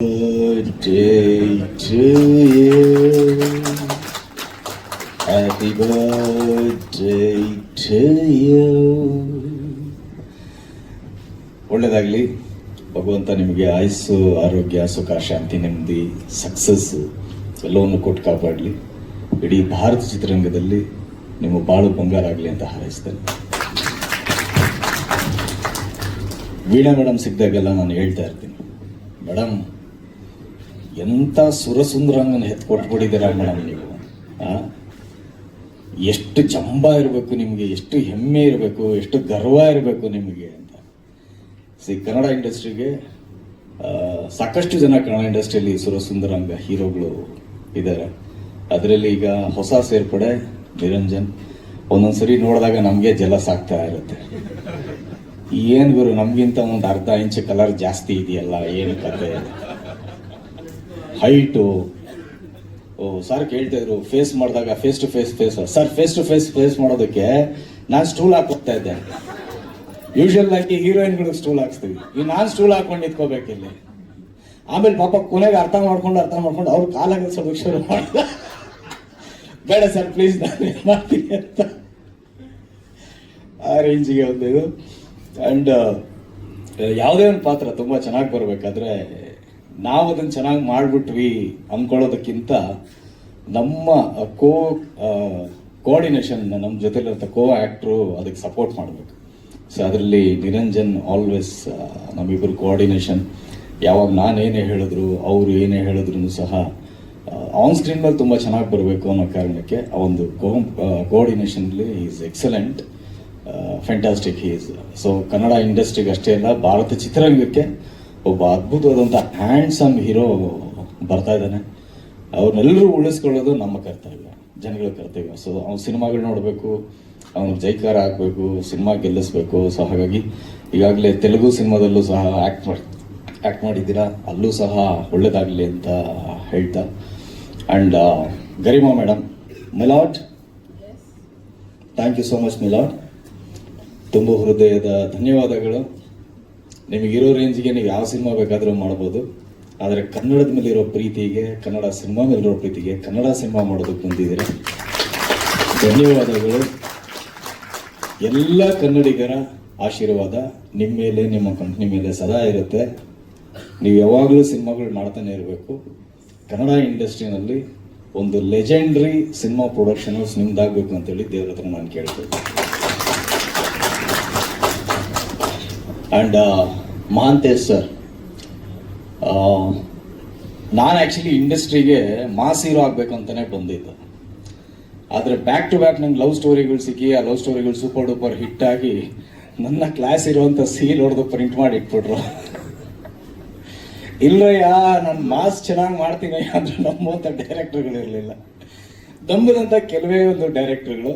birthday to you. Happy birthday to you. ಒಳ್ಳೆಯದಾಗಲಿ ಭಗವಂತ ನಿಮಗೆ ಆಯಸ್ಸು, ಆರೋಗ್ಯ, ಸುಖ, ಶಾಂತಿ, ನೆಮ್ಮದಿ ಸಕ್ಸಸ್ ಎಲ್ಲವನ್ನು ಕೊಟ್ಟು ಕಾಪಾಡಲಿ ಇಡೀ ಭಾರತ ಚಿತ್ರರಂಗದಲ್ಲಿ ನಿಮ್ಮ ಬಾಳು ಬಂಗಾರ ಆಗಲಿ ಅಂತ ಹಾರೈಸ್ತೇನೆ ವೀಣಾ ಮೇಡಮ್ ಸಿಕ್ಕಿದಾಗೆಲ್ಲ ನಾನು ಹೇಳ್ತಾ ಇರ್ತೀನಿ ಮೇಡಮ್ ಎಂಥ ಸುರಸುಂದರಂಗನ ಎತ್ಕೊಟ್ಬಿಟ್ಟಿದ್ದೀರಾ ಮೇಡಮ್ ನೀವು? ಎಷ್ಟು ಚಂಬ ಇರಬೇಕು ನಿಮಗೆ, ಎಷ್ಟು ಹೆಮ್ಮೆ ಇರಬೇಕು, ಎಷ್ಟು ಗರ್ವ ಇರಬೇಕು ನಿಮಗೆ ಅಂತ. ಸಿ ಕನ್ನಡ ಇಂಡಸ್ಟ್ರಿಗೆ ಸಾಕಷ್ಟು ಜನ ಕನ್ನಡ ಇಂಡಸ್ಟ್ರಿಯಲ್ಲಿ ಸುರಸುಂದರಂಗ ಹೀರೋಗಳು ಇದ್ದಾರೆ. ಅದರಲ್ಲಿ ಈಗ ಹೊಸ ಸೇರ್ಪಡೆ, ನಿರಂಜನ್. ಒಂದೊಂದ್ಸರಿ ನೋಡಿದಾಗ ನಮಗೆ ಜಲಸ್ ಆಗ್ತಾ ಇರುತ್ತೆ. ಏನು ಗುರು, ನಮಗಿಂತ ಒಂದು ಅರ್ಧ ಇಂಚು ಕಲರ್ ಜಾಸ್ತಿ ಇದೆಯಲ್ಲ, ಏನು ಕತೆ? ಹೈಟು ಓ ಸರ್ ಕೇಳ್ತಿದ್ರು ಫೇಸ್ ಮಾಡಿದಾಗ face to face face sir face to face face ಮಾಡೋದಕ್ಕೆ ನಾನು ಸ್ಟೂಲ್ ಹಾಕೋಗ್ತಾ ಇದ್ದೆ. ಯೂಶಲ್ ಆಗಿ ಹೀರೋಯಿನ್ಗಳಿಗೆ ಸ್ಟೂಲ್ ಹಾಕ್ಸ್ತೀವಿ. ಈಗ ನಾನು ಸ್ಟೂಲ್ ಹಾಕೊಂಡು ನಿಂತ್ಕೋಬೇಕು ಇಲ್ಲಿ. ಆಮೇಲೆ ಪಾಪ ಕೊನೆಗೆ ಅರ್ಥ ಮಾಡ್ಕೊಂಡು ಅರ್ಥ ಮಾಡ್ಕೊಂಡು ಅವ್ರು ಕಾಲಾಗ ಸ್ವಲ್ಪ ಶುರು ಮಾಡಿದ. ಬೇಡ ಸರ್ ಪ್ಲೀಸ್ ನಾನು ಮಾಡ್ತೀನಿ ಅಂತ. ಆ ರೇಂಜಿಗೆ ಒಂದು ಇದು. ಆ್ಯಂಡ್ ಯಾವುದೇ ಒಂದು ಪಾತ್ರ ತುಂಬ ಚೆನ್ನಾಗಿ ಬರಬೇಕಾದ್ರೆ ನಾವು ಅದನ್ನು ಚೆನ್ನಾಗಿ ಮಾಡಿಬಿಟ್ವಿ ಅಂದ್ಕೊಳ್ಳೋದಕ್ಕಿಂತ ನಮ್ಮ ಕೋ ಕೋಆರ್ಡಿನೇಷನ್ ನಮ್ಮ ಜೊತೆಲಿರೋ ಕೋ ಆ್ಯಕ್ಟ್ರು ಅದಕ್ಕೆ ಸಪೋರ್ಟ್ ಮಾಡಬೇಕು. ಸೊ ಅದರಲ್ಲಿ ನಿರಂಜನ್ ಆಲ್ವೇಸ್ ನಮ್ಮಿಬ್ಬರು ಕೋಆರ್ಡಿನೇಷನ್ ಯಾವಾಗ ನಾನು ಏನೇ ಹೇಳಿದ್ರು, ಅವರು ಏನೇ ಹೇಳಿದ್ರು ಸಹ ಆನ್ ಸ್ಕ್ರೀನ್ ಮೇಲೆ ತುಂಬ ಚೆನ್ನಾಗಿ ಬರಬೇಕು ಅನ್ನೋ ಕಾರಣಕ್ಕೆ ಆ ಒಂದು ಕೋ ಕೋಆರ್ಡಿನೇಷನ್ಲಿ is excellent fantastic is so Kannada ಇಂಡಸ್ಟ್ರಿಗೆ ಅಷ್ಟೇ ಅಲ್ಲ, ಭಾರತ ಚಿತ್ರರಂಗಕ್ಕೆ ಒಬ್ಬ ಅದ್ಭುತವಾದಂಥ ಹ್ಯಾಂಡ್ಸಮ್ ಹೀರೋ ಬರ್ತಾ ಇದ್ದಾನೆ. ಅವ್ರನ್ನೆಲ್ಲರೂ ಉಳಿಸ್ಕೊಳ್ಳೋದು ನಮ್ಮ ಕರ್ತವ್ಯ ಜನಗಳ ಕರ್ತವ್ಯ. ಸೊ ಅವ್ನ ಸಿನಿಮಾಗಳು ನೋಡಬೇಕು ಅವನು ಜೈಕಾರ ಆಗಬೇಕು ಸಿನಿಮಾ ಗೆಲ್ಲಿಸ್ಬೇಕು. ಸೊ ಹಾಗಾಗಿ ಈಗಾಗಲೇ ತೆಲುಗು ಸಿನಿಮಾದಲ್ಲೂ ಸಹ ಆ್ಯಕ್ಟ್ ಮಾಡಿ ಆ್ಯಕ್ಟ್ ಮಾಡಿದ್ದೀರಾ? ಅಲ್ಲೂ ಸಹ ಒಳ್ಳೆಯದಾಗಲಿ ಅಂತ ಹೇಳ್ತಾ. ಆ್ಯಂಡ್ ಗರಿಮಾ ಮೇಡಮ್ ಮಿಲಾಟ್ ಥ್ಯಾಂಕ್ ಯು ಸೋ ಮಚ್ ಮಿಲಾಟ್ ತುಂಬ ಹೃದಯದ ಧನ್ಯವಾದಗಳು. ನಿಮಗಿರೋ ರೇಂಜಿಗೆ ನೀವು ಯಾವ ಸಿನಿಮಾ ಬೇಕಾದರೂ ಮಾಡ್ಬೋದು. ಆದರೆ ಕನ್ನಡದ ಮೇಲಿರೋ ಪ್ರೀತಿಗೆ, ಕನ್ನಡ ಸಿನಿಮಾ ಮೇಲಿರೋ ಪ್ರೀತಿಗೆ ಕನ್ನಡ ಸಿನಿಮಾ ಮಾಡೋದಕ್ಕೆ ಬಂದಿದ್ದೀರಿ? ಧನ್ಯವಾದಗಳು. ಎಲ್ಲ ಕನ್ನಡಿಗರ ಆಶೀರ್ವಾದ ನಿಮ್ಮ ಮೇಲೆ, ನಿಮ್ಮ ಕಂಪ್ನಿ ಮೇಲೆ ಸದಾ ಇರುತ್ತೆ. ನೀವು ಯಾವಾಗಲೂ ಸಿನಿಮಾಗಳು ಮಾಡ್ತಾನೆ ಇರಬೇಕು. ಕನ್ನಡ ಇಂಡಸ್ಟ್ರಿನಲ್ಲಿ ಒಂದು ಲೆಜೆಂಡ್ರಿ ಸಿನಿಮಾ ಪ್ರೊಡಕ್ಷನ್ ಹೌಸ್ ನಿಮ್ದಾಗಬೇಕು ಅಂತೇಳಿ ದೇವ್ರ ಹತ್ರ ನಾನು ಕೇಳ್ತೀನಿ. ಆ್ಯಂಡ್ ಮಹಾಂತೇಶ್ ಸರ್ ನಾನು ಆ್ಯಕ್ಚುಲಿ ಇಂಡಸ್ಟ್ರಿಗೆ ಮಾಸ್ ಹೀರೋ ಆಗಬೇಕು ಅಂತಲೇ ಬಂದಿದ್ದು. ಆದರೆ ಬ್ಯಾಕ್ ಟು ಬ್ಯಾಕ್ ನಂಗೆ ಲವ್ ಸ್ಟೋರಿಗಳು ಸಿಕ್ಕಿ, ಆ ಲವ್ ಸ್ಟೋರಿಗಳು ಸೂಪರ್ ಡೂಪರ್ ಹಿಟ್ ಆಗಿ ನನ್ನ ಕ್ಲಾಸ್ ಇರುವಂಥ ಸೀಲ್ ಹೊಡೆದು ಪ್ರಿಂಟ್ ಮಾಡಿ ಇಟ್ಬಿಟ್ರು. ಇಲ್ಲಯ್ಯ, ನಾನು ಮಾಸ್ ಚೆನ್ನಾಗಿ ಮಾಡ್ತೀನಿ ಅಂದ್ರೆ ನಮ್ಮಂಥ ಡೈರೆಕ್ಟರ್ಗಳು ಇರಲಿಲ್ಲ. ನಂಬದಂಥ ಕೆಲವೇ ಒಂದು ಡೈರೆಕ್ಟರ್ಗಳು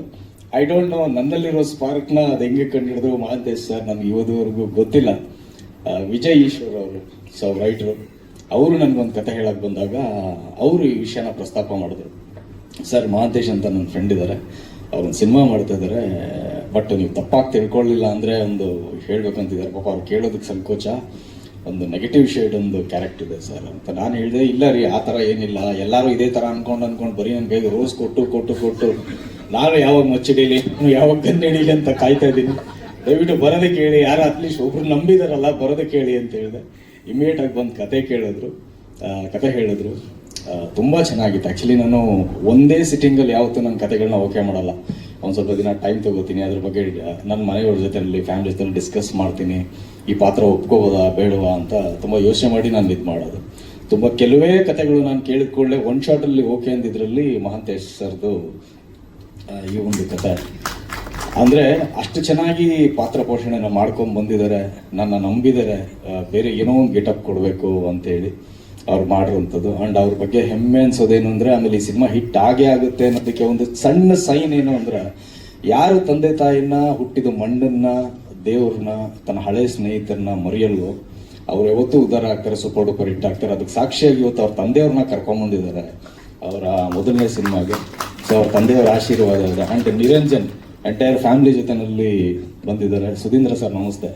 ಐ ಡೋಂಟ್ ನೋ ನನ್ನಲ್ಲಿರೋ ಸ್ಪಾರ್ಕ್ನ ಅದು ಹೆಂಗೆ ಕಂಡಿಡಿದು ಮಹಾಂತೇಶ್ ಸರ್ ನನಗೆ ಇವತ್ತುವರೆಗೂ ಗೊತ್ತಿಲ್ಲ. ವಿಜಯ್ ಈಶ್ವರ್ ಅವರು ಸೊ ರೈಟ್ರು ಅವರು ನನಗೊಂದು ಕತೆ ಹೇಳಕ್ಕೆ ಬಂದಾಗ, ಅವರು ಈ ವಿಷಯನ ಪ್ರಸ್ತಾಪ ಮಾಡಿದ್ರು. ಸರ್ ಮಹಾಂತೇಶ್ ಅಂತ ನನ್ನ ಫ್ರೆಂಡ್ ಇದ್ದಾರೆ ಅವ್ರೊಂದು ಸಿನಿಮಾ ಮಾಡ್ತಾ ಇದ್ದಾರೆ ಬಟ್ ನೀವು ತಪ್ಪಾಗಿ ತಿಳ್ಕೊಳ್ಳಿಲ್ಲ ಅಂದರೆ ಒಂದು ಹೇಳ್ಬೇಕಂತಿದ್ದಾರೆ. ಪಾಪ ಅವ್ರು ಕೇಳೋದಕ್ಕೆ ಸಂಕೋಚ. ಒಂದು ನೆಗೆಟಿವ್ ಶೇಡ್ ಒಂದು ಕ್ಯಾರೆಕ್ಟರ್ ಇದೆ ಸರ್ ಅಂತ ನಾನು ಹೇಳಿದೆ, ಇಲ್ಲ ರೀ, ಆ ಥರ ಏನಿಲ್ಲ. ಎಲ್ಲರೂ ಇದೇ ಥರ ಅನ್ಕೊಂಡು ಅನ್ಕೊಂಡು ಬರೀ ನನ್ನ ಕೈಗೆ ರೋಸ್ ಕೊಟ್ಟು ಕೊಟ್ಟು ಕೊಟ್ಟು ನಾನು ಯಾವಾಗ ಮಚ್ಚಿಡೀಲಿ ಯಾವಾಗ ಗನ್ ಹಿಡೀಲಿ ಅಂತ ಕಾಯ್ತಾ ಇದ್ದೀನಿ. ದಯವಿಟ್ಟು ಬರೋದೆ ಕೇಳಿ, ಯಾರು ಅಟ್ಲೀಸ್ಟ್ ಒಬ್ರು ನಂಬಿದಾರಲ್ಲ, ಬರೋದೆ ಕೇಳಿ ಅಂತ ಹೇಳಿದೆ. ಇಮಿಡಿಯೇಟ್ ಆಗಿ ಬಂದು ಕತೆ ಕೇಳಿದ್ರು ಕತೆ ಹೇಳಿದ್ರು. ತುಂಬ ಚೆನ್ನಾಗಿತ್ತು. ಆ್ಯಕ್ಚುಲಿ ನಾನು ಒಂದೇ ಸಿಟ್ಟಿಂಗಲ್ಲಿ ಯಾವತ್ತೂ ನನ್ನ ಕತೆಗಳನ್ನ ಓಕೆ ಮಾಡಲ್ಲ. ಒಂದು ಸ್ವಲ್ಪ ದಿನ ಟೈಮ್ ತಗೋತೀನಿ, ಅದ್ರ ಬಗ್ಗೆ ನನ್ನ ಮನೆಯವ್ರ ಜೊತೆಯಲ್ಲಿ ಫ್ಯಾಮಿಲಿ ಜೊತೆ ಡಿಸ್ಕಸ್ ಮಾಡ್ತೀನಿ. ಈ ಪಾತ್ರ ಒಪ್ಕೋಬೋದಾ, ಬೇಡವಾ ಅಂತ ತುಂಬ ಯೋಚನೆ ಮಾಡಿ ನಾನು ಇದು ಮಾಡೋದು. ತುಂಬ ಕೆಲವೇ ಕತೆಗಳು ನಾನು ಕೇಳಿದ ಕೂಡಲೇ ಒನ್ ಶಾಟಲ್ಲಿ ಓಕೆ ಅಂದಿದ್ರಲ್ಲಿ ಮಹಾಂತೇಶ್ ಸರ್ದು ಈ ಒಂದು ಕತೆ ಅಂದರೆ ಅಷ್ಟು ಚೆನ್ನಾಗಿ ಪಾತ್ರ ಪೋಷಣೆನ ಮಾಡ್ಕೊಂಡು ಬಂದಿದ್ದಾರೆ ನನ್ನ ನಂಬಿದ್ದಾರೆ ಬೇರೆ ಏನೋ ಒಂದು ಗೆಟಪ್ ಕೊಡಬೇಕು ಅಂತೇಳಿ ಅವ್ರು ಮಾಡಿರೋಂಥದ್ದು ಆ್ಯಂಡ್ ಅವ್ರ ಬಗ್ಗೆ ಹೆಮ್ಮೆ ಅನ್ಸೋದೇನು ಅಂದರೆ, ಆಮೇಲೆ ಈ ಸಿನಿಮಾ ಹಿಟ್ ಆಗೇ ಆಗುತ್ತೆ ಅನ್ನೋದಕ್ಕೆ ಒಂದು ಸಣ್ಣ ಸೈನ್ ಏನು ಅಂದರೆ, ಯಾರು ತಂದೆ ತಾಯಿನ, ಹುಟ್ಟಿದ ಮಣ್ಣನ್ನ, ದೇವ್ರನ್ನ, ತನ್ನ ಹಳೆ ಸ್ನೇಹಿತರನ್ನ ಮರೆಯಲ್ವೋ, ಅವ್ರು ಯಾವತ್ತೂ ಉದ್ದಾರ ಆಗ್ತಾರೆ ಸೂಪರ್ ಡೂಪರ್ ಹಿಟ್ ಆಗ್ತಾರೆ. ಅದಕ್ಕೆ ಸಾಕ್ಷಿಯಾಗಿ ಇವತ್ತು ಅವ್ರ ತಂದೆಯವ್ರನ್ನ ಕರ್ಕೊಂಬಂದಿದ್ದಾರೆ ಅವರ ಮೊದಲನೇ ಸಿನಿಮಾಗೆ. ಸೊ ಅವ್ರ ತಂದೆಯವರ ಆಶೀರ್ವಾದ ಇದೆ ಆ್ಯಂಡ್ ನಿರಂಜನ್ ಎಂಟೈರ್ ಫ್ಯಾಮಿಲಿ ಜೊತೆನಲ್ಲಿ ಬಂದಿದ್ದಾರೆ. ಸುಧೀಂದ್ರ ಸರ್ ನಮಸ್ತೆ.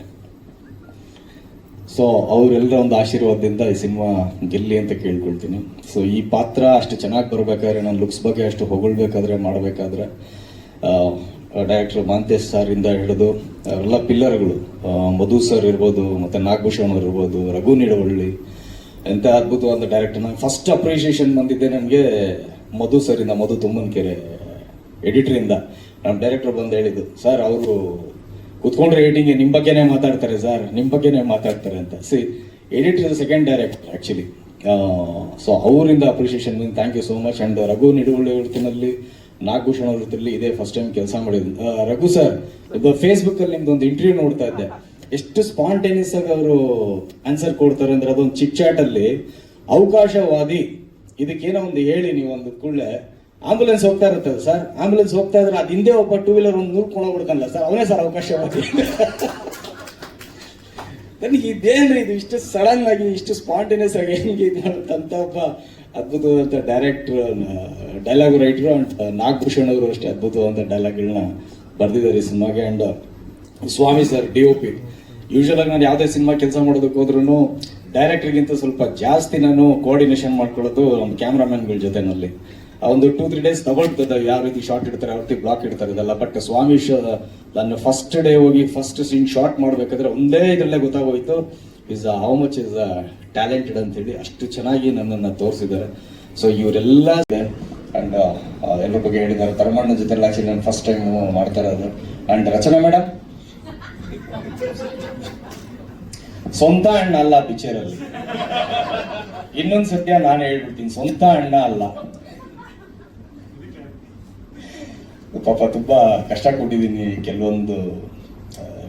ಸೊ ಅವರೆಲ್ಲರ ಒಂದು ಆಶೀರ್ವಾದದಿಂದ ಈ ಸಿನಿಮಾ ಗೆಲ್ಲಿ ಅಂತ ಕೇಳ್ಕೊಳ್ತೀನಿ. ಸೊ ಈ ಪಾತ್ರ ಅಷ್ಟು ಚೆನ್ನಾಗಿ ಬರಬೇಕಾದ್ರೆ ನಾನು ಲುಕ್ಸ್ ಬಗ್ಗೆ ಅಷ್ಟು ಹೊಗಳ್ಬೇಕಾದ್ರೆ, ಮಾಡಬೇಕಾದ್ರೆ ಡೈರೆಕ್ಟರ್ ಮಾಂತೇಶ್ ಸರ್ ಇಂದ ಹಿಡಿದು, ಅವರೆಲ್ಲ ಪಿಲ್ಲರ್ಗಳು ಮಧು ಸರ್ ಇರ್ಬೋದು, ಮತ್ತೆ ನಾಗಭೂಷಣ್ ಅವ್ರು ಇರ್ಬೋದು, ರಘು ನಿಡವಳ್ಳಿ ಎಂಥ ಅದ್ಭುತವಾದ ಡೈರೆಕ್ಟರ್ ನಂಗೆ ಫಸ್ಟ್ ಅಪ್ರಿಷಿಯೇಷನ್ ಬಂದಿದ್ದೆ ನನಗೆ ಮಧು ಸರಿಂದ ಮಧು ತುಮ್ಮನ್ಕೆರೆ ಎಡಿಟ್ರಿಂದ ನಮ್ಮ ಡೈರೆಕ್ಟರ್ ಬಂದು ಹೇಳಿದ್ದು, ಸರ್, ಅವರು ಕುತ್ಕೊಂಡ್ರೆ ಏಟಿಂಗ್ ನಿಮ್ಮ ಬಗ್ಗೆನೇ ಮಾತಾಡ್ತಾರೆ ಸರ್ ನಿಮ್ಮ ಬಗ್ಗೆನೇ ಮಾತಾಡ್ತಾರೆ ಅಂತ. C editor second director actually so ಅವರಿಂದ appreciation thank you so much and Raghu Niduvalli ವೃತ್ತಿನಲ್ಲಿ Nagabhushana ವೃತ್ತಿನಲ್ಲಿ ಇದೇ ಫಸ್ಟ್ ಟೈಮ್ ಕೆಲಸ ಮಾಡಿದ್ದು. ರಘು ಸರ್ ಫೇಸ್ಬುಕ್ಕಲ್ಲಿ ನಿಮ್ದು ಒಂದು ಇಂಟರ್ವ್ಯೂ ನೋಡ್ತಾ ಇದ್ದೆ. ಎಷ್ಟು ಸ್ಪಾಂಟೇನಿಯಸ್ ಆಗಿ ಅವರು ಆನ್ಸರ್ ಕೊಡ್ತಾರೆ ಅಂದ್ರೆ ಅದೊಂದು ಚಿಕ್ಚಾಟಲ್ಲಿ ಅವಕಾಶವಾದಿ ಇದಕ್ಕೇನೋ ಒಂದು ಹೇಳಿ ನೀವು ಒಂದು ಕೂಡಲೇ. ಆಂಬುಲೆನ್ಸ್ ಹೋಗ್ತಾ ಇರುತ್ತೆ ಸರ್ ಆಂಬುಲೆನ್ಸ್ ಹೋಗ್ತಾ ಇದ್ರೆ ಅದು ಹಿಂದೆ ಒಬ್ಬ ಟೂ ವೀಲರ್ ಒಂದು ನೂರು ಕೊಂಡೋಗ್ಬಿಡ್ತಾನಲ್ಲ ಸರ್ ಅವನೇ ಸರ್ ಅವಕಾಶ ನನಗೆ ಇದೇನ್ರಿ ಇದು ಇಷ್ಟು ಸಡನ್ ಆಗಿ, ಇಷ್ಟು ಸ್ಪಾಂಟೇನಿಯಸ್ ಆಗಿ ಹೆಂಗೆ ಇದು ಮಾಡುತ್ತಂತ ಒಬ್ಬ ಅದ್ಭುತವಾದಂಥ director dialogue writer and Nagabhushan ಅವರು ಅಷ್ಟೇ ಅದ್ಭುತವಾದಂಥ ಡೈಲಾಗ್ಗಳನ್ನ ಬರೆದಿದ್ದಾರೆ ಈ ಸಿನಿಮಾಗೆ. And Swamy sir D O P usual ಆಗಿ ನಾನು ಯಾವುದೇ ಸಿನಿಮಾ ಕೆಲಸ ಮಾಡೋದಕ್ಕೆ ಹೋದ್ರೂ ಡೈರೆಕ್ಟರ್ಗಿಂತ ಸ್ವಲ್ಪ ಜಾಸ್ತಿ ನಾನು ಕೋಆರ್ಡಿನೇಷನ್ ಮಾಡ್ಕೊಳ್ಳೋದು ಒಂದು ಕ್ಯಾಮ್ರಾಮನ್ಗಳ ಜೊತೆನಲ್ಲಿ. ಒಂದು ಟೂ ತ್ರೀ ಡೇಸ್ ತಗೊಳ್ತದೆ ಯಾವ ರೀತಿ ಶಾರ್ಟ್ ಇಡ್ತಾರೆ, ಯಾವ ರೀತಿ ಬ್ಲಾಕ್ ಇಡ್ತಾರೆ ಇದೆಲ್ಲ. ಬಟ್ ಸ್ವಾಮಿ ಶೋ ನಾನು ಫಸ್ಟ್ ಡೇ ಹೋಗಿ ಫಸ್ಟ್ ಸೀನ್ ಶಾರ್ಟ್ ಮಾಡಬೇಕಾದ್ರೆ ಒಂದೇ ಇದರಲ್ಲೇ ಗೊತ್ತಾಗೋಯ್ತು. Is how much is talented ಅಂತ ಹೇಳಿ ಅಷ್ಟು ಚೆನ್ನಾಗಿ ನನ್ನನ್ನು ತೋರಿಸಿದ್ದಾರೆ. ಸೊ ಇವರೆಲ್ಲ ಅಂಡ್ ಎಲ್ಲರ ಬಗ್ಗೆ ಹೇಳಿದ್ದಾರೆ. ತರ್ಮಣ್ಣ ಜೊತೆ ಆಕ್ಚುಲಿ ನಾನು ಫಸ್ಟ್ ಟೈಮ್ ಮಾಡ್ತಾ ಇರೋದು. ಅಂಡ್ ರಚನಾ ಮೇಡಮ್ ಸ್ವಂತ ಅಣ್ಣ ಅಲ್ಲ ಪಿಕ್ಚರ್ ಅಲ್ಲಿ ಇನ್ನೊಂದ್ ಸತ್ಯ ನಾನು ಹೇಳ್ಬಿಡ್ತೀನಿ, ಸ್ವಂತ ಅಣ್ಣ ಅಲ್ಲ. ಪಾಪ ತುಂಬಾ ಕಷ್ಟ ಕೊಟ್ಟಿದ್ದೀನಿ ಕೆಲವೊಂದು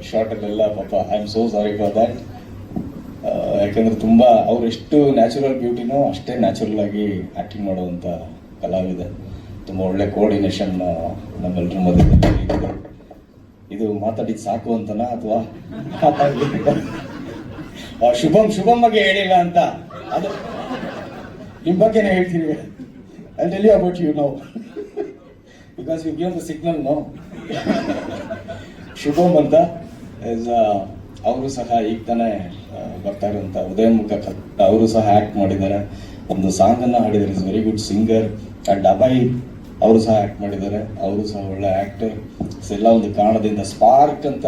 ಶಾರ್ಟ್ ಅಲ್ಲೆಲ್ಲ ಪಾಪ I am so sorry for that ಯಾಕಂದ್ರೆ ತುಂಬಾ ಅವ್ರು ಎಷ್ಟು ನ್ಯಾಚುರಲ್ ಬ್ಯೂಟಿನೋ ಅಷ್ಟೇ ನ್ಯಾಚುರಲ್ ಆಗಿ ಆಕ್ಟಿಂಗ್ ಮಾಡುವಂತ ಕಲಾವಿದೆ. ತುಂಬಾ ಒಳ್ಳೆ ಕೋಆರ್ಡಿನೇಷನ್ ನಮ್ಮೆಲ್ಲರ ಮಧ್ಯೆ ಇದು. ಮಾತಾಡಿದ್ ಸಾಕು ಅಂತನಾ ಅಥವಾ ಶುಭಂ ಶುಭಂ ಬಗ್ಗೆ ಹೇಳಿಲ್ಲ ಅಂತ. ಅದು ನಿಮ್ಮ ಬಗ್ಗೆನೇ ಹೇಳ್ತೀನಿ I tell about you no because you give the signal no Shubham ಅಂತ ಅವರು ಸಹ ಈಗ ತಾನೇ ಬರ್ತಾ ಇರುವಂತ ಉದಯಮುಖ ಅವರು ಸಹ ಆಕ್ಟ್ ಮಾಡಿದ್ದಾರೆ. ಒಂದು ಸಾಂಗ್ ಅನ್ನ ಹಾಡಿದ್ದಾರೆ. Is very good singer and Abhay ಅವರು ಸಹ ಆಕ್ಟ್ ಮಾಡಿದ್ದಾರೆ. ಅವರು ಸಹ ಒಳ್ಳೆ ಆಕ್ಟರ್ ಎಲ್ಲ ಒಂದು ಕಾರಣದಿಂದ ಸ್ಪಾರ್ಕ್ ಅಂತ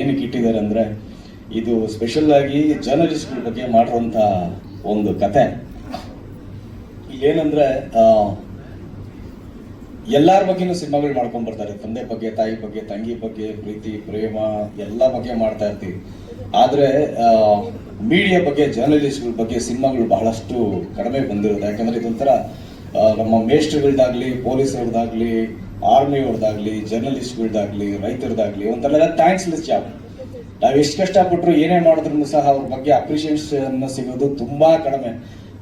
ಏನಕ್ಕೆ ಇಟ್ಟಿದ್ದಾರೆ ಅಂದ್ರೆ ಇದು ಸ್ಪೆಷಲ್ ಆಗಿ ಜರ್ನಲಿಸ್ಟ್ಗಳ ಬಗ್ಗೆ ಮಾಡುವಂತ ಒಂದು ಕತೆ. ಏನಂದ್ರೆ ಎಲ್ಲರ ಬಗ್ಗೆನೂ ಸಿನಿಮಾಗಳು ಮಾಡ್ಕೊಂಡ್ ಬರ್ತಾರೆ. ತಂದೆ ಬಗ್ಗೆ, ತಾಯಿ ಬಗ್ಗೆ, ತಂಗಿ ಬಗ್ಗೆ, ಪ್ರೀತಿ, ಪ್ರೇಮ ಎಲ್ಲ ಬಗ್ಗೆ ಮಾಡ್ತಾ ಇರ್ತೀವಿ. ಆದ್ರೆ ಮೀಡಿಯಾ ಬಗ್ಗೆ ಜರ್ನಲಿಸ್ಟ್ಗಳ ಬಗ್ಗೆ ಸಿನಿಮಾಗಳು ಬಹಳಷ್ಟು ಕಡಿಮೆ ಬಂದಿರೋದು ಯಾಕಂದ್ರೆ ಇದೊಂಥರ ನಮ್ಮ ಮೇಸ್ಟ್ರುಗಳ್ದಾಗ್ಲಿ ಆರ್ಮಿ ಆರ್ಮಿಯವ್ರದ್ದಾಗ್ಲಿ ಜರ್ನಲಿಸ್ಟ್ಗಳ್ದಾಗ್ಲಿ ರೈತರದಾಗ್ಲಿ, ಒಂಥರ ಥ್ಯಾಂಕ್ಸ್ ಥ್ಯಾಂಕ್ಸ್ಲೆಸ್ ಜಾಬ್ ನಾವ್ ಎಷ್ಟು ಕಷ್ಟಪಟ್ಟರು ಏನೇ ಮಾಡಿದ್ರು ಸಹ ಅವ್ರ ಬಗ್ಗೆ ಅಪ್ರಿಷಿಯೇಷನ್ ಸಿಗೋದು ತುಂಬಾ ಕಡಿಮೆ.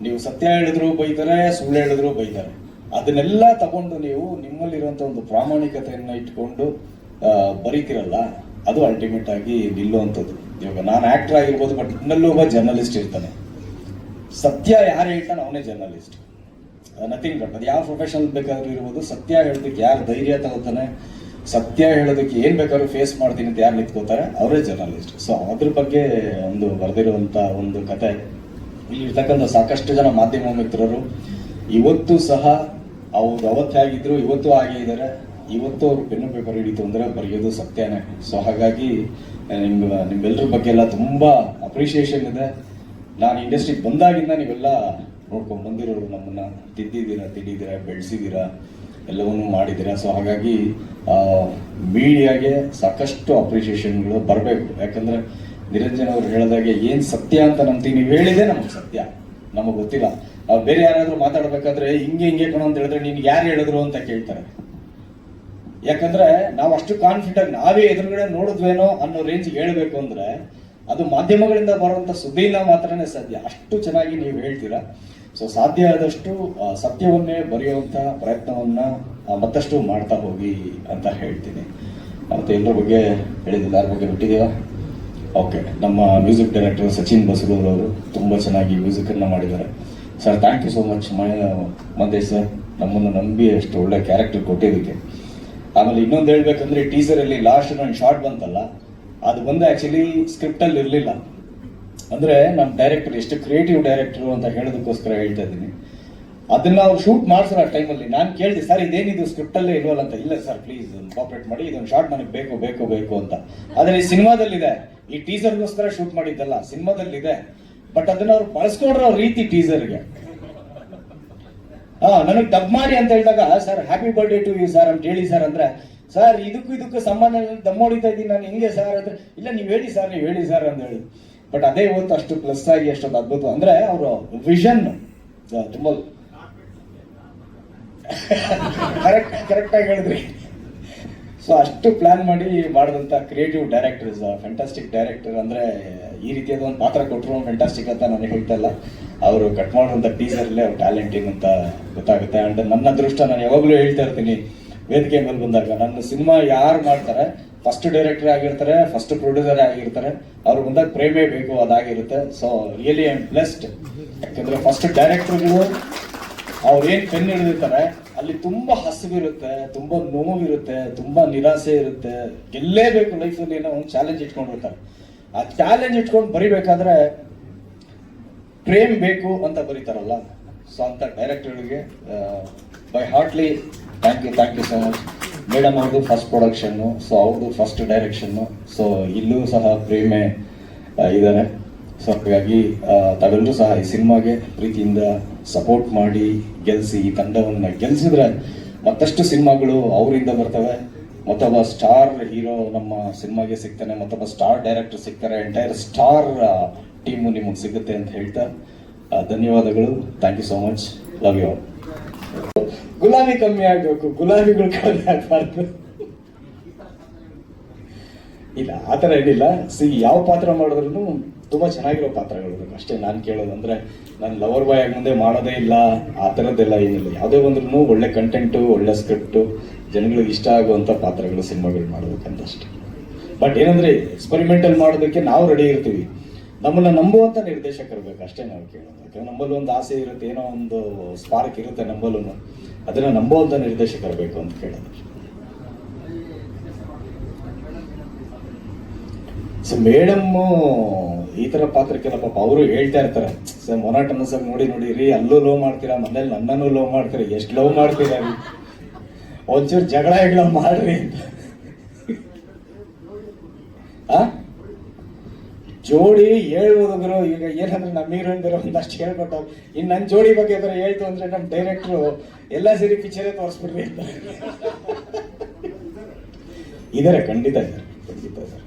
ನೀವು ಸತ್ಯ ಹೇಳಿದ್ರು ಬೈತಾರೆ, ಸುಳ್ಳು ಹೇಳಿದ್ರು ಬೈತಾರೆ. ಅದನ್ನೆಲ್ಲ ತಗೊಂಡು ನೀವು ನಿಮ್ಮಲ್ಲಿರುವಂತ ಒಂದು ಪ್ರಾಮಾಣಿಕತೆಯನ್ನ ಇಟ್ಕೊಂಡು ಬರೀತಿರಲ್ಲ, ಅದು ಅಲ್ಟಿಮೇಟ್ ಆಗಿ ನಿಲ್ಲುವಂಥದ್ದು. ಇವಾಗ ನಾನು ಆಕ್ಟರ್ ಆಗಿರ್ಬೋದು ಬಟ್ ಇನ್ನಲ್ಲೂ ಒಬ್ಬ ಜರ್ನಲಿಸ್ಟ್ ಇರ್ತಾನೆ. ಸತ್ಯ ಯಾರು ಹೇಳ್ತಾನೆ ಅವನೇ ಜರ್ನಲಿಸ್ಟ್ ನಥಿಂಗ್ ಬಟ್ ಅದು ಯಾವ ಪ್ರೊಫೆಷನಲ್ ಬೇಕಾದ್ರೂ ಇರ್ಬೋದು, ಸತ್ಯ ಹೇಳೋದಕ್ಕೆ ಯಾರು ಧೈರ್ಯ ತಗೋತಾನೆ ಸತ್ಯ ಹೇಳೋದಕ್ಕೆ ಏನ್ ಬೇಕಾದ್ರೂ ಫೇಸ್ ಮಾಡ್ತೀನಿ ಅಂತ ಯಾರು ನಿಂತ್ಕೋತಾರೆ ಅವರೇ ಜರ್ನಲಿಸ್ಟ್ ಸೊ ಅದ್ರ ಬಗ್ಗೆ ಒಂದು ಬರೆದಿರುವಂತ ಒಂದು ಕತೆ. ಇಲ್ಲಿ ಇರ್ತಕ್ಕಂಥ ಸಾಕಷ್ಟು ಜನ ಮಾಧ್ಯಮ ಮಿತ್ರರು, ಇವತ್ತು ಸಹ ಅವ್ರು ಅವತ್ತೇ ಆಗಿದ್ರು ಇವತ್ತು ಹಾಗೆ ಇದ್ದಾರೆ ಇವತ್ತು ಅವ್ರು ಪೆನ್ನು ಪೇಪರ್ ಹಿಡಿತು ಅಂದ್ರೆ ಬರೆಯೋದು ಸತ್ಯನೇ. ಸೊ ಹಾಗಾಗಿ ನಿಮ್ ನಿಮ್ಮೆಲ್ಲರ ಬಗ್ಗೆ ಎಲ್ಲ ತುಂಬಾ ಅಪ್ರಿಷಿಯೇಷನ್ ಇದೆ. ನಾನು ಇಂಡಸ್ಟ್ರಿ ಬಂದಾಗಿಂದ ನೀವೆಲ್ಲ ನೋಡ್ಕೊಂಡ್ ಬಂದಿರೋರು ನಮ್ಮನ್ನ. ತಿದ್ದಿದ್ದೀರಾ ತಿದ್ದಿದ್ದೀರಾ ಬೆಳೆಸಿದ್ದೀರಾ, ಎಲ್ಲವನ್ನೂ ಮಾಡಿದ್ದೀರಾ. ಸೊ ಹಾಗಾಗಿ ಮೀಡಿಯಾಗೆ ಸಾಕಷ್ಟು ಅಪ್ರಿಷಿಯೇಷನ್ಗಳು ಬರಬೇಕು. ಯಾಕಂದ್ರೆ ನಿರಂಜನ್ ಅವರು ಹೇಳಿದಾಗೆ ಏನು ಸತ್ಯ ಅಂತ ನಂಬ್ತೀವಿ ನೀವು ಹೇಳಿದೆ ನಮಗೆ ಸತ್ಯ. ನಮಗೆ ಗೊತ್ತಿಲ್ಲ. ನಾವು ಬೇರೆ ಯಾರಾದರೂ ಮಾತಾಡಬೇಕಾದ್ರೆ ಹಿಂಗೆ ಹಿಂಗೆ ಕಣ ಅಂತ ಹೇಳಿದ್ರೆ ನಿನ್ಗೆ ಯಾರು ಹೇಳಿದ್ರು ಅಂತ ಕೇಳ್ತಾರೆ. ಯಾಕಂದ್ರೆ ನಾವು ಅಷ್ಟು ಕಾನ್ಫಿಡೆಂಟ್ ನಾವೇ ಎದುರುಗಡೆ ನೋಡಿದ್ವೇನೋ ಅನ್ನೋ ರೇಂಜ್ ಹೇಳಬೇಕು ಅಂದ್ರೆ ಅದು ಮಾಧ್ಯಮಗಳಿಂದ ಬರುವಂತ ಸುದ್ದಿಯಿಂದ ಮಾತ್ರನೇ ಸಾಧ್ಯ. ಅಷ್ಟು ಚೆನ್ನಾಗಿ ನೀವು ಹೇಳ್ತೀರಾ? ಸೊ ಸಾಧ್ಯ ಆದಷ್ಟು ಸತ್ಯವನ್ನೇ ಬರೆಯುವಂಥ ಪ್ರಯತ್ನವನ್ನ ಮತ್ತಷ್ಟು ಮಾಡ್ತಾ ಹೋಗಿ ಅಂತ ಹೇಳ್ತೀನಿ. ಮತ್ತೆ ಎಲ್ಲರ ಬಗ್ಗೆ ಹೇಳಿದಿಲ್ಲ ಯಾರ ಬಗ್ಗೆ ಬಿಟ್ಟಿದೆಯಾ ಓಕೆ ನಮ್ಮ ಮ್ಯೂಸಿಕ್ ಡೈರೆಕ್ಟರ್ ಸಚಿನ್ ಬಸಗೂರವರು ಅವರು ತುಂಬಾ ಚೆನ್ನಾಗಿ ಮ್ಯೂಸಿಕ್ ಅನ್ನ ಮಾಡಿದ್ದಾರೆ. Sir thank you so much Mandesh sir ನಮ್ಮನ್ನು ನಂಬಿ ಅಷ್ಟು ಒಳ್ಳೆ ಕ್ಯಾರೆಕ್ಟರ್ ಕೊಟ್ಟಿದ್ದಕ್ಕೆ. ಆಮೇಲೆ ಇನ್ನೊಂದು ಹೇಳ್ಬೇಕಂದ್ರೆ ಟೀಸರ್ ಅಲ್ಲಿ ಲಾಸ್ಟ್ ನನ್ನ ಶಾರ್ಟ್ ಬಂತಲ್ಲ, ಅದು ಬಂದು ಸ್ಕ್ರಿಪ್ಟ್ ಅಲ್ಲಿ ಇರ್ಲಿಲ್ಲ. ಅಂದ್ರೆ ನಮ್ಮ ಡೈರೆಕ್ಟರ್ ಎಷ್ಟು ಕ್ರಿಯೇಟಿವ್ ಡೈರೆಕ್ಟರ್ ಅಂತ ಹೇಳೋದಕ್ಕೋಸ್ಕರ ಹೇಳ್ತಾ ಇದ್ದೀನಿ. ಅದನ್ನ ಅವ್ರು ಶೂಟ್ ಮಾಡ್ಸ್ರ ಆ ಟೈಮಲ್ಲಿ ನಾನು ಕೇಳಿದೆ, ಸರ್, ಇದೇನಿದು? ಸ್ಕ್ರಿಪ್ಟ್ ಅಲ್ಲೇ ಇಲ್ವಲ್ಲ ಅಂತ. ಇಲ್ಲ ಸರ್ ಪ್ಲೀಸ್ ಕಾಪರೇಟ್ ಮಾಡಿ, ಇದೊಂದು ಶಾರ್ಟ್ ನನಗೆ ಬೇಕು ಬೇಕು ಬೇಕು ಅಂತ. ಆದರೆ ಈ ಸಿನಿಮಾದಲ್ಲಿದೆ. ಈ ಟೀಸರ್ಗೋಸ್ಕರ ಶೂಟ್ ಮಾಡಿದ್ದಲ್ಲ, ಸಿನಿಮಾದಲ್ಲಿದೆ. ಬಟ್ ಅದನ್ನ ಅವ್ರು ಬಳಸ್ಕೊಂಡ್ರೆ ಅವ್ರ ರೀತಿ ಟೀಸರ್ಗೆ ಹಾ, ನನಗೆ ಡಬ್ ಮಾಡಿ ಅಂತ ಹೇಳಿದಾಗ, sir happy birthday to you sir ಅಂತ ಹೇಳಿ ಸರ್ ಅಂದ್ರೆ, ಸರ್, ಇದಕ್ಕೂ ಇದಕ್ಕೂ ಸಂಬಂಧ ದಮ್ಮೋಡಿತಾ ದಮ್ ಹೊಡಿತಾ ಇದ್ದೀನಿ ನಾನು, ಹಿಂಗೆ ಸರ್ ಅಂದ್ರೆ, ಇಲ್ಲ, ನೀವು ಹೇಳಿ ಸರ್ ನೀವು ಹೇಳಿ ಸರ್ ಅಂತ ಹೇಳಿ. ಬಟ್ ಅದೇ ಇವತ್ತು ಅಷ್ಟು ಪ್ಲಸ್ ಆಗಿ ಅಷ್ಟೊಂದು ಅದ್ಭುತ. ಅಂದ್ರೆ ಅವರು ವಿಷನ್ ತುಂಬಾ ಕರೆಕ್ಟ್ ಕರೆಕ್ಟ್ ಆಗಿ ಹೇಳಿದ್ರಿ. ಸೊ ಅಷ್ಟು ಪ್ಲಾನ್ ಮಾಡಿ ಮಾಡಿದಂಥ creative director is fantastic director ಅಂದ್ರೆ ಈ ರೀತಿಯಾದ ಒಂದು ಪಾತ್ರ ಕೊಟ್ಟರು. ಫ್ಯಾಂಟಾಸ್ಟಿಕ್ ಅಂತ ನಾನು ಹೇಳ್ತಾ ಇಲ್ಲ. ಅವರು ಕಟ್ ಮಾಡುವಂಥ ಟೀಸರ್ಲೇ ಅವ್ರ ಟ್ಯಾಲೆಂಟ್ ಅಂತ ಗೊತ್ತಾಗುತ್ತೆ. ಅಂಡ್ ನನ್ನ ಅದೃಷ್ಟ ನಾನು ಯಾವಾಗಲೂ ಹೇಳ್ತಾ ಇರ್ತೀನಿ. ವೇದಿಕೆ ಮೇಲೆ ಬಂದಾಗ ನನ್ನ ಸಿನಿಮಾ ಯಾರು ಮಾಡ್ತಾರೆ? ಫಸ್ಟ್ ಡೈರೆಕ್ಟರ್ ಆಗಿರ್ತಾರೆ ಫಸ್ಟ್ ಪ್ರೊಡ್ಯೂಸರ್ ಆಗಿರ್ತಾರೆ, ಅವ್ರ ಮುಂದೆ ಪ್ರೇಮೇ ಬೇಕು, ಅದಾಗಿರುತ್ತೆ. So really I am blessed ಯಾಕಂದ್ರೆ ಫಸ್ಟ್ ಡೈರೆಕ್ಟರ್ಗಳು ಅವ್ರು ಏನ್ ಪೆನ್ ಹಿಡಿದಿರ್ತಾರೆ, ಅಲ್ಲಿ ತುಂಬಾ ಹಸಿವಿರುತ್ತೆ, ತುಂಬಾ ನೋವಿರುತ್ತೆ, ತುಂಬಾ ನಿರಾಸೆ ಇರುತ್ತೆ. ಗೆಲ್ಲೇಬೇಕು ಲೈಫಲ್ಲಿ ಏನೋ ಒಂದು ಚಾಲೆಂಜ್ ಇಟ್ಕೊಂಡಿರ್ತಾರೆ. ಆ ಚಾಲೆಂಜ್ ಇಟ್ಕೊಂಡು ಬರಿಬೇಕಾದ್ರೆ ಪ್ರೇಮ್ ಬೇಕು ಅಂತ ಬರೀತಾರಲ್ಲ. ಸೊ ಅಂತ ಡೈರೆಕ್ಟರ್ಗೆ by heartly thank you thank you so much madam ಅವ್ರದ್ದು ಫಸ್ಟ್ ಪ್ರೊಡಕ್ಷನ್ನು ಸೊ ಅವ್ರದ್ದು ಫಸ್ಟ್ ಡೈರೆಕ್ಷನ್ನು ಸೊ ಇಲ್ಲೂ ಸಹ ಪ್ರೇಮೆ ಇದ್ದಾರೆ ಸೊ ಹಾಗಾಗಿ ಸಹ ಈ ಸಿನಿಮಾಗೆ ಪ್ರೀತಿಯಿಂದ ಸಪೋರ್ಟ್ ಮಾಡಿ ಗೆಲ್ಲಿಸಿ ಈ ತಂಡವನ್ನು ಗೆಲ್ಲಿಸಿದ್ರೆ ಮತ್ತಷ್ಟು ಸಿನಿಮಾಗಳು ಅವರಿಂದ ಬರ್ತವೆ. ಮತ್ತೊಬ್ಬ ಸ್ಟಾರ್ ಹೀರೋ ನಮ್ಮ ಸಿನಿಮಾಗೆ ಸಿಗ್ತಾನೆ, ಮತ್ತೊಬ್ಬ ಸ್ಟಾರ್ ಡೈರೆಕ್ಟರ್ ಸಿಗ್ತಾರೆ ಎಂಟೈರ್ ಸ್ಟಾರ್ ಟೀಮು ನಿಮಗೆ ಸಿಗುತ್ತೆ ಅಂತ ಹೇಳ್ತಾ ಧನ್ಯವಾದಗಳು. Thank you so much love you ಗುಲಾಬಿ ಕಮ್ಮಿ ಆಗಬೇಕು. ಗುಲಾಬಿಗಳು ಕಮ್ಮಿ ಆಗ್ಬಾರ್ದು. ಇಲ್ಲ, ಆ ಥರ ಏನಿಲ್ಲ. ಸಿ, ಯಾವ ಪಾತ್ರ ಮಾಡಿದ್ರು ತುಂಬ ಚೆನ್ನಾಗಿರೋ ಪಾತ್ರಗಳು ಅಷ್ಟೇ ನಾನು ಕೇಳೋದು ಅಂದ್ರೆ ನಾನು ಲವರ್ ಬಾಯ್ ಆಗಿ ಮುಂದೆ ಮಾಡೋದೇ ಇಲ್ಲ. ಆ ಥರದ್ದೆಲ್ಲ ಏನಿಲ್ಲ. ಯಾವುದೇ ಬಂದ್ರೂ ಒಳ್ಳೆ ಕಂಟೆಂಟು ಒಳ್ಳೆ ಸ್ಕ್ರಿಪ್ಟು ಜನಗಳಿಗೆ ಇಷ್ಟ ಆಗುವಂಥ ಪಾತ್ರಗಳು ಸಿನಿಮಾಗಳು ಮಾಡ್ಬೇಕಂತ ಅಷ್ಟೇ. ಬಟ್ ಏನಂದರೆ ಎಕ್ಸ್ಪರಿಮೆಂಟಲ್ ಮಾಡೋದಕ್ಕೆ ನಾವು ರೆಡಿ ಇರ್ತೀವಿ. ನಮ್ಮನ್ನ ನಂಬುವಂತ ನಿರ್ದೇಶಕರು ಬೇಕು, ಅಷ್ಟೇ ನಾವು ಕೇಳೋದು. ಯಾಕಂದ್ರೆ ನಮ್ಮಲ್ಲಿ ಒಂದು ಆಸೆ ಇರುತ್ತೆ, ಏನೋ ಒಂದು ಸ್ಪಾರ್ಕ್ ಇರುತ್ತೆ ನಮ್ಮಲ್ಲೂ ಅದನ್ನ ನಂಬುವಂತ ನಿರ್ದೇಶಕರು ಬೇಕು ಅಂತ ಕೇಳೋದು. ಸೊ ಮೇಡಮ್ ಈ ತರ ಪಾತ್ರಕ್ಕೆಲ್ಲ ಪಾಪ ಅವರು ಹೇಳ್ತಾ ಇರ್ತಾರೆ. ಸರ್ ಮೊನಾಟನ ಸರ್ ನೋಡಿ ನೋಡಿ ರೀ ಅಲ್ಲೂ ಲೋ ಮಾಡ್ತೀರಾ, ಮನೇಲಿ ನನ್ನನ್ನು ಲೋ ಮಾಡ್ತೀರಾ, ಎಷ್ಟು ಲವ್ ಮಾಡ್ತೀರಾ? ಒಂಚೂರು ಜಗಳ ಗಿಗಳ ಮಾಡ್ರಿ ಅಂತ? ಜೋಡಿ ಹೇಳ್ಬೋದ್ರು ಈಗ ಏನಂದ್ರೆ ನಮ್ಮ ಹೀರೋಯಿನ್ ಬೇರೆ ಒಂದಷ್ಟು ಹೇಳ್ಕೊಟ್ಟು ಇನ್ನು ನನ್ನ ಜೋಡಿ ಬಗ್ಗೆ ಅದರ ಹೇಳ್ತು ಅಂದ್ರೆ ನಮ್ಮ ಡೈರೆಕ್ಟ್ರು ಎಲ್ಲ ಸೇರಿ ಪಿಕ್ಚರೇ ತೋರಿಸ್ಬಿಡ್ರಿ ಇದಾರೆ, ಖಂಡಿತ ಸರ್ ಖಂಡಿತ ಇದ್ದಾರೆ